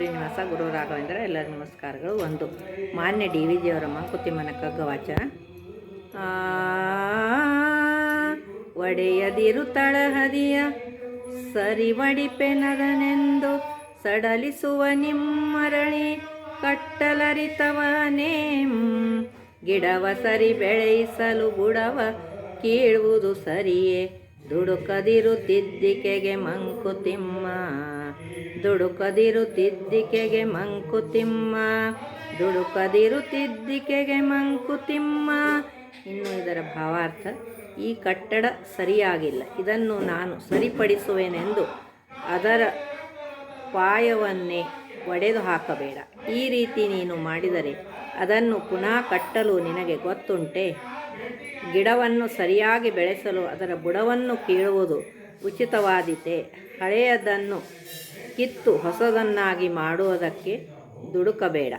ಶ್ರೀನಿವಾಸ ಗುರು ರಾಘವೇಂದ್ರ ಎಲ್ಲರಿಗೂ ನಮಸ್ಕಾರಗಳು. ಒಂದು ಮಾನ್ಯ ಡಿ ವಿ ಜಿಯವರ ಮಂಕುತಿಮ್ಮನ ಕಗ್ಗವಾಚ ಒಡೆಯದಿರು ತಳಹದಿಯ ಸರಿ ಸರಿವಡಿಪೆನದನೆಂದು ಸಡಲಿಸುವ ನಿಮ್ಮರಳಿ ಕಟ್ಟಲರಿತವನೇ. ಗಿಡವ ಸರಿ ಬೆಳೆಯಿಸಲು ಬುಡವ ಕೀಳುವುದು ಸರಿಯೇ. ದುಡುಕದಿರು ತಿದ್ದಿಕೆಗೆ ಮಂಕುತಿಮ್ಮ. ದುಡುಕದಿರು ತಿದ್ದಿಕೆಗೆ ಮಂಕುತಿಮ್ಮ ದುಡುಕದಿರು ತಿದ್ದಿಕೆಗೆ ಮಂಕುತಿಮ್ಮ. ಇನ್ನು ಇದರ ಭಾವಾರ್ಥ, ಈ ಕಟ್ಟಡ ಸರಿಯಾಗಿಲ್ಲ. ಇದನ್ನು ನಾನು ಸರಿಪಡಿಸುವೆನೆಂದು ಅದರ ಪಾಯವನ್ನೇ ಒಡೆದು ಹಾಕಬೇಡ. ಈ ರೀತಿ ನೀನು ಮಾಡಿದರೆ ಅದನ್ನು ಪುನಃ ಕಟ್ಟಲು ನಿನಗೆ ಗೊತ್ತುಂಟೆ? ಗಿಡವನ್ನು ಸರಿಯಾಗಿ ಬೆಳೆಸಲು ಅದರ ಬುಡವನ್ನು ಕೀಳುವುದು ಉಚಿತವಾದೀತೆ. ಹಳೆಯದನ್ನು ಕಿತ್ತು ಹೊಸದನ್ನಾಗಿ ಮಾಡುವುದಕ್ಕೆ ದುಡುಕಬೇಡ.